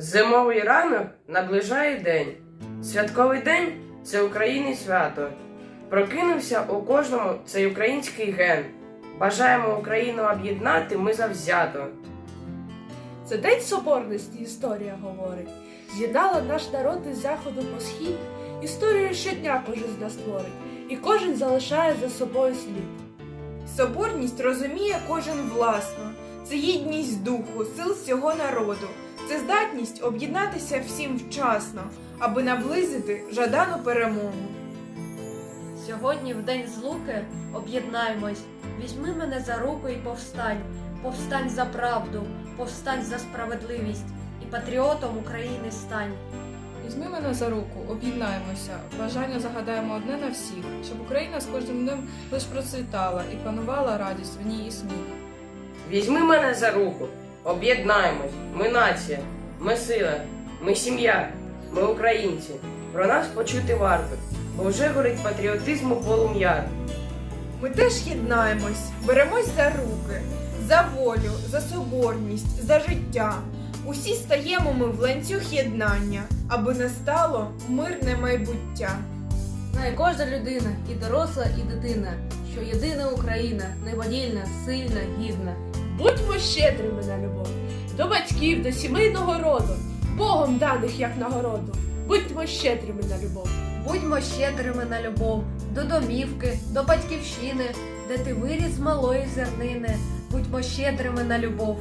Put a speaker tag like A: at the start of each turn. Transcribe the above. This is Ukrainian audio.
A: Зимовий ранок наближає день. Святковий день це України свято. Прокинувся у кожному цей український ген. Бажаємо Україну об'єднати ми завзято.
B: Це день соборності, історія говорить. З'єднала наш народ із заходу по схід. Історію щодня кожен з нас творить, і кожен залишає за собою слід.
C: Соборність розуміє кожен власно. Це єдність духу, сил всього народу. Це здатність об'єднатися всім вчасно, аби наблизити жадану перемогу.
D: Сьогодні, в день злуки, об'єднаймось. Візьми мене за руку і повстань. Повстань за правду, повстань за справедливість і патріотом України стань.
E: Візьми мене за руку, об'єднаємося, бажання загадаємо одне на всіх, щоб Україна з кожним днем лиш процвітала і панувала радість в ній і сміх.
A: Візьми мене за руку, об'єднаємось. Ми нація, ми сила, ми сім'я, ми українці. Про нас почути варто, бо вже горить патріотизму полум'я.
C: Ми теж єднаємось, беремось за руки, за волю, за соборність, за життя. Усі стаємо ми в ланцюг єднання, аби настало мирне майбуття.
F: Знає кожна людина, і доросла, і дитина, що єдина Україна неподільна, сильна, гідна.
B: Будьмо щедрими на любов, до батьків, до сімейного роду, Богом даних як нагороду. Будьмо щедрими на любов.
D: Будьмо щедрими на любов, до домівки, до батьківщини, де ти виріс малої зернини. Будьмо щедрими на любов.